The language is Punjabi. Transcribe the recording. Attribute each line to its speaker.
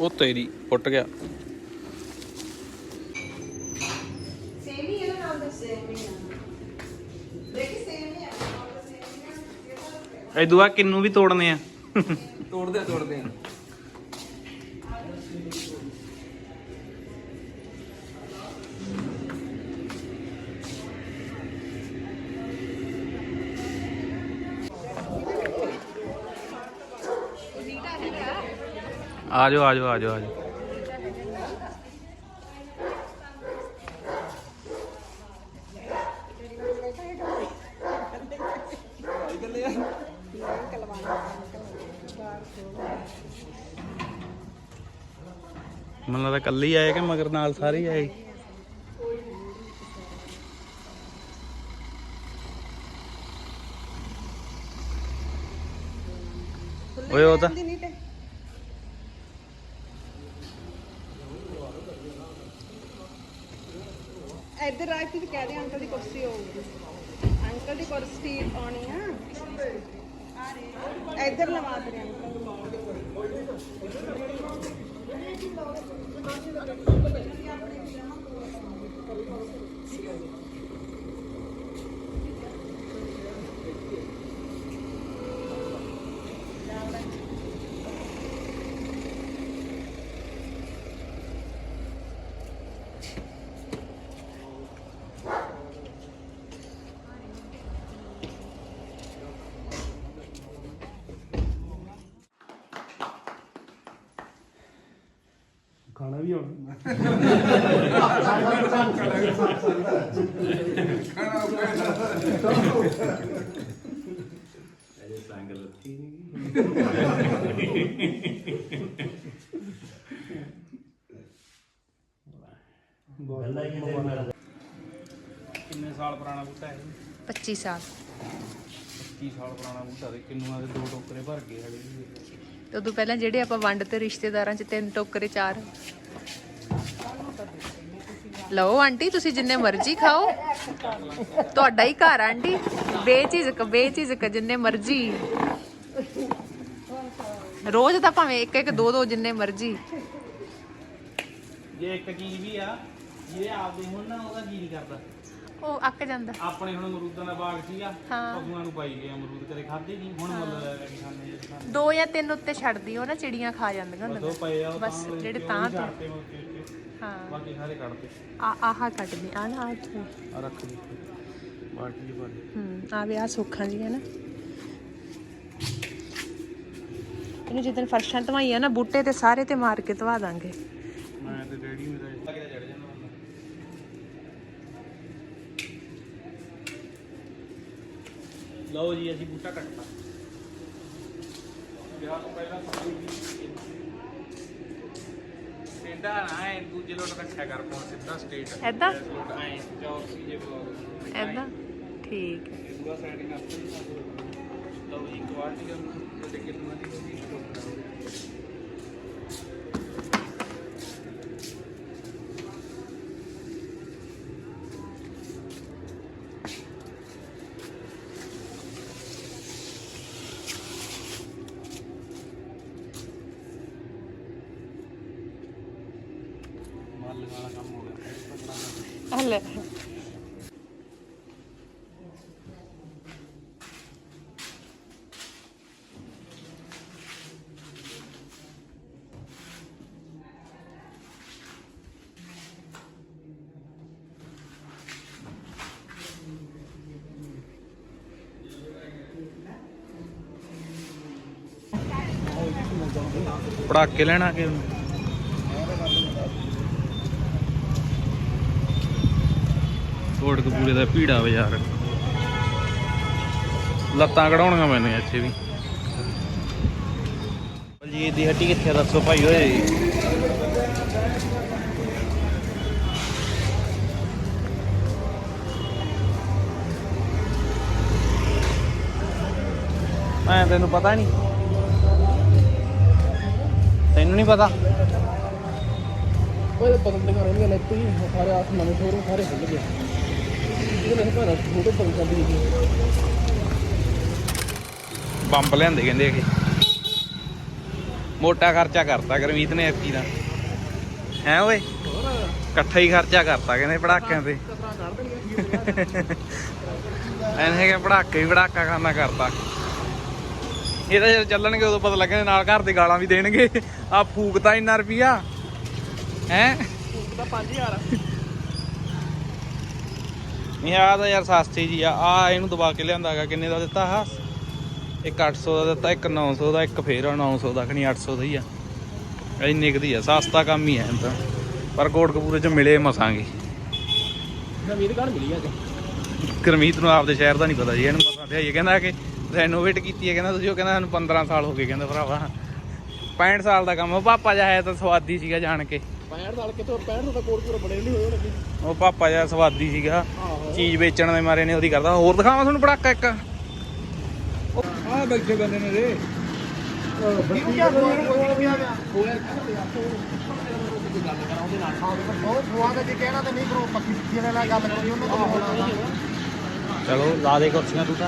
Speaker 1: ਤੇਰੀ ਫੁੱਟ ਗਿਆ।
Speaker 2: ਸੇਮ ਹੀ ਹੈ ਨਾ ਨਾਲ ਦੇ ਸੇਮ ਹੀ ਆ। ਦੇਖੀ ਸੇਮ ਹੀ ਆ।
Speaker 1: ਐਦੂ ਆ ਕਿੰਨੂ ਵੀ ਤੋੜਨੇ ਆ।
Speaker 3: ਤੋੜਦੇ ਆ, ਤੋੜਦੇ ਆ।
Speaker 1: ਆ ਜਾਓ ਆ ਜਾਓ ਆ ਜਾਓ ਆ ਜਾਓ ਮੈਨੂੰ ਲੱਗਦਾ ਕੱਲੀ ਆਏ ਕਿ ਮਗਰ ਨਾਲ ਸਾਰੇ ਆਏ? ਓਏ ਉਹ ਤਾਂ
Speaker 2: ਇੱਧਰ ਆ ਕੇ ਕਹਿ ਦੇ ਅੰਕਲ ਦੀ ਕੁਰਸੀ ਹੋਊਗੀ। ਅੰਕਲ ਦੀ ਕੁਰਸੀ ਆਉਣੀ ਆ। ਇੱਧਰ ਲਵਾ ਦੇ ਅੰਕਲ
Speaker 4: ਖਾਣਾ ਵੀ ਆਉਣਾ
Speaker 1: ਕਿੰਨੇ ਸਾਲ ਪੁਰਾਣਾ ਬੂਟਾ ਹੈ?
Speaker 5: 25 ਸਾਲ।
Speaker 1: 30 ਸਾਲ ਪੁਰਾਣਾ ਬੂਟਾ ਤੇ ਕਿੰਨੂਆਂ ਦੇ ਦੋ ਟੋਕਰੇ ਭਰ ਗਏ ਹਲੇ ਵੀ
Speaker 5: ਤੇ ਉਦੋਂ ਪਹਿਲਾਂ ਜਿਹੜੇ ਆਪਾਂ ਵੰਡ ਤੇ ਰਿਸ਼ਤੇਦਾਰਾਂ ਚ ਤਿੰਨ ਟੋਕਰੇ ਚਾਰ ਲਓ ਆਂਟੀ ਤੁਸੀਂ ਜਿੰਨੇ ਮਰਜ਼ੀ ਖਾਓ। ਤੁਹਾਡਾ ਹੀ ਘਰ ਆਂਟੀ। ਬੇਝਿਜਕ ਬੇਝਿਜਕ ਜਿੰਨੇ ਮਰਜ਼ੀ। ਰੋਜ਼ ਤਾਂ ਭਾਵੇਂ ਇੱਕ ਇੱਕ ਦੋ ਦੋ ਜਿੰਨੇ ਮਰਜ਼ੀ।
Speaker 1: ਜੇ ਇੱਕ ਚੀਜ਼ ਵੀ ਆ ਜਿਹਦੇ ਆਪਦੇ ਹੁਣ ਨਾ ਉਹਦਾ ਜੀ ਨਹੀਂ ਕਰਦਾ।
Speaker 5: ਉਹ ਅੱਕ ਜਾਂਦਾ।
Speaker 1: ਆਪਣੇ ਹੁਣ ਅਮਰੂਦਾਂ ਦਾ ਬਾਗ ਸੀਗਾ
Speaker 5: ਹਾਂ।
Speaker 1: ਪਸ਼ੂਆਂ ਨੂੰ ਪਾਈ ਗਏ ਅਮਰੂਦ ਕਦੇ ਖਾਦੇ ਨਹੀਂ ਹੁਣ ਮੁੱਲ ਲੈ ਕੇ ਖਾਂਦੇ ਆ
Speaker 5: ਦੋ ਜਾਂ ਤਿੰਨ ਉੱਤੇ ਛੱਡਦੀ ਉਹ ਨਾ ਚਿੜੀਆਂ ਖਾ ਜਾਂਦੀਆਂ
Speaker 1: ਬਸ ਉਹ
Speaker 5: ਹੁੰਦੀਆਂ
Speaker 1: ਪਏ ਆ ਉਹ
Speaker 5: ਬਸ
Speaker 1: ਤਾਂ
Speaker 5: ਜਿਹੜੇ ਤਾਂ
Speaker 1: ਛੱਡਤੇ ਤੇ।
Speaker 5: ਹਾਂ।
Speaker 1: ਬਾਕੀ ਸਾਰੇ ਕੱਢਦੇ
Speaker 5: ਆ ਆਹ ਕੱਟਦੀ ਆ ਨਾ ਇੱਥੇ।
Speaker 1: ਆ ਰੱਖ ਦੇ ਬਾਲਟੀ ਚ ਪਾ ਦੇ।
Speaker 5: ਹੂੰ ਆ ਵੀ ਆ ਸੁੱਖਾਂ ਜੀ ਹੈ ਨਾ। ਇਹਨੂੰ ਜਿੱਦਣ ਫਰਸ਼ਾਂ ਧਵਾਈਆਂ ਨਾ ਬੂਟੇ ਤੇ ਸਾਰੇ ਤੇ ਮਾਰ ਕੇ ਧਵਾ ਦਾਂਗੇ।
Speaker 1: ਮੈਂ ਤੇ ਡੈਡੀ ਮੇਰਾ ਲੱਗਦਾ ਚੜ ਜਾਂਦਾ ਬੰਦਾ ਲਓ ਜੀ ਅਸੀਂ ਬੂਟਾ ਕੱਟਤਾ। ਵਿਆਹ ਤੋਂ ਪਹਿਲਾਂ ਟੇਡਾ ਨਾ ਐ ਦੂਜੇ ਲੋਟ ਰੱਖਿਆ ਕਰ ਫੋਨ ਸਿੱਧਾ ਸਟੇਟ? ਲੋਟ ਐ ਚੌਕਸੀ ਜੇ ਬਲੌਗ
Speaker 5: ਐਦਾਂ ਠੀਕ ਹੈ।
Speaker 1: ਪੂਰਾ ਸੈਟਿੰਗ ਆਪਣੀ ਲਓ ਜੀ ਕੁਆਲਿਟੀ ਦਾ ਤੇ ਕਿੰਨਾ ਗਿਆ ਪੜਾਕੇ ਲੈਣਾ ਕਿ ਕੋਟਕਪੂਰੇ ਦਾ ਭੀੜਾ ਬਾਜ਼ਾਰ ਲੱਤਾਂ ਕਢਾਉਣੀਆਂ ਮੈਨੇ ਇੱਥੇ ਵੀ। ਜੀ ਦੀ ਹੱਟੀ ਕਿੱਥੇ ਦੱਸੋ ਭਾਈ ਓਏ। ਮੈਂ ਤੈਨੂੰ ਪਤਾ ਨਹੀਂ ਤੈਨੂੰ ਨਹੀਂ ਪਤਾ?
Speaker 4: ਉਹ ਪਤਾ ਨਹੀਂ ਕਰ ਰਹੀ ਲੈਤੀ ਸਾਰੇ ਆਸ ਨਵੇਂ ਸ਼ੋਰੂਮ ਸਾਰੇ ਖੁੱਲ ਗਏ।
Speaker 1: ਬੰਬ ਲਿਆਂਦੇ ਕਹਿੰਦੇ ਕਿ ਮੋਟਾ ਖਰਚਾ ਕਰਤਾ ਗਰਮੀਤ ਨੇ ਐਤਕੀ ਦਾ। ਹੈ ਓਏ? ਇਕੱਠਾ ਹੀ ਖਰਚਾ ਕਰਤਾ ਕਹਿੰਦੇ ਪੜਾਕਿਆਂ ਤੇ। ਐਨੇ ਕਿ ਪੜਾਕੇ ਵੀ ਪੜਾਕਾ ਖਾਨਾ ਕਰਤਾ। ਇਹਦਾ ਜਦੋਂ ਚੱਲਣਗੇ ਉਦੋਂ ਪਤਾ ਲੱਗਣੇ ਨਾਲ ਘਰ ਦੇ ਗਾਲਾਂ ਵੀ ਦੇਣਗੇ। ਆ ਫੂਕਤਾ ਇੰਨਾ ਰੁਪਿਆ ਹੈ?
Speaker 4: ਦਾ 5000
Speaker 1: ਨਹੀਂ ਆ ਤਾਂ ਯਾਰ ਸਸਤੀ ਜੀ ਆ। ਆ ਇਹਨੂੰ ਦਬਾ ਕੇ ਲਿਆਂਦਾ ਹੈਗਾ। ਕਿੰਨੇ ਦਾ ਦਿੱਤਾ ਆ ਇੱਕ 800 ਦਾ ਦਿੱਤਾ ਇੱਕ 900 ਦਾ ਇੱਕ ਫੇਰ 900 ਦਾ ਖਣੀ 800 ਦਾ ਹੀ ਆ। ਇੰਨੇ ਕੁ ਦੀ ਆ। ਸਸਤਾ ਕੰਮ ਹੀ ਇਹ ਤਾਂ। ਪਰ ਕੋਟਕਪੂਰੇ ਚ ਮਿਲੇ ਮਸਾਂਗੇ।
Speaker 4: ਨਵੀਂ ਦੁਕਾਨ ਮਿਲੀ ਅੱਜ
Speaker 1: ਗਰਮੀਤ ਨੂੰ ਆਪਦੇ ਸ਼ਹਿਰ ਦਾ ਨਹੀਂ ਪਤਾ ਜੀ। ਇਹਨੂੰ ਮਸਾਂ ਤੇ ਕਹਿੰਦਾ ਕਿ ਰੈਨੋਵੇਟ ਕੀਤੀ ਹੈ ਕਹਿੰਦਾ ਤੁਸੀਂ ਉਹ ਕਹਿੰਦਾ ਸਾਨੂੰ 15 ਸਾਲ ਹੋ ਗਏ। ਕਹਿੰਦਾ ਭਰਾਵਾ 65 ਸਾਲ ਦਾ ਕੰਮ ਪਾਪਾ ਜਿਹਾ ਹੈ ਤਾਂ ਸਵਾਦੀ ਸੀਗਾ ਜਾਣ ਕੇ।
Speaker 4: 65 ਨਾਲ ਕਿਤੋਂ 65 ਦਾ ਕੋਟ ਪੂਰਾ ਬਣੇ ਨਹੀਂ ਹੋਏ ਹੋਣਗੇ।
Speaker 1: ਉਹ ਪਾਪਾ ਜਿਹਾ ਸਵਾਦੀ ਸੀਗਾ।
Speaker 4: ਆਹੋ।
Speaker 1: ਚੀਜ਼ ਵੇਚਣ ਦੇ ਮਾਰੇ ਨੇ ਉਹਦੀ ਕਰਦਾ। ਹੋਰ ਦਿਖਾਵਾਂ ਤੁਹਾਨੂੰ ਪੜਾਕਾ ਇੱਕ।
Speaker 4: ਆ ਬੈਠੇ ਬੰਦੇ ਨੇ ਰੇ
Speaker 1: ਚਲੋ ਲਾ ਦੇ ਕੁਰਸੀਆਂ ਤੂੰ ਤਾਂ।